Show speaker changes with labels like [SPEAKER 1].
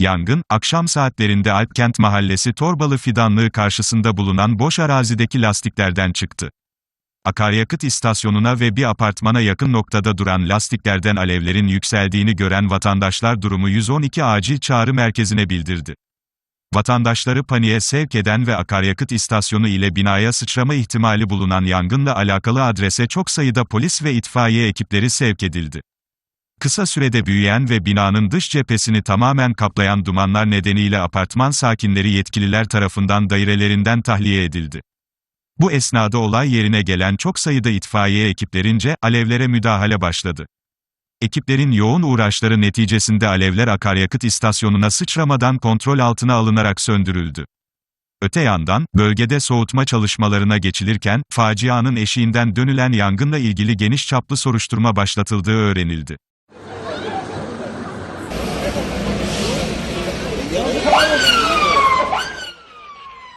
[SPEAKER 1] Yangın, akşam saatlerinde Alpkent Mahallesi Torbalı Fidanlığı karşısında bulunan boş arazideki lastiklerden çıktı. Akaryakıt istasyonuna ve bir apartmana yakın noktada duran lastiklerden alevlerin yükseldiğini gören vatandaşlar durumu 112 acil çağrı merkezine bildirdi. Vatandaşları paniğe sevk eden ve akaryakıt istasyonu ile binaya sıçrama ihtimali bulunan yangınla alakalı adrese çok sayıda polis ve itfaiye ekipleri sevk edildi. Kısa sürede büyüyen ve binanın dış cephesini tamamen kaplayan dumanlar nedeniyle apartman sakinleri yetkililer tarafından dairelerinden tahliye edildi. Bu esnada olay yerine gelen çok sayıda itfaiye ekiplerince alevlere müdahale başladı. Ekiplerin yoğun uğraşları neticesinde alevler akaryakıt istasyonuna sıçramadan kontrol altına alınarak söndürüldü. Öte yandan, bölgede soğutma çalışmalarına geçilirken, facianın eşiğinden dönülen yangınla ilgili geniş çaplı soruşturma başlatıldığı öğrenildi.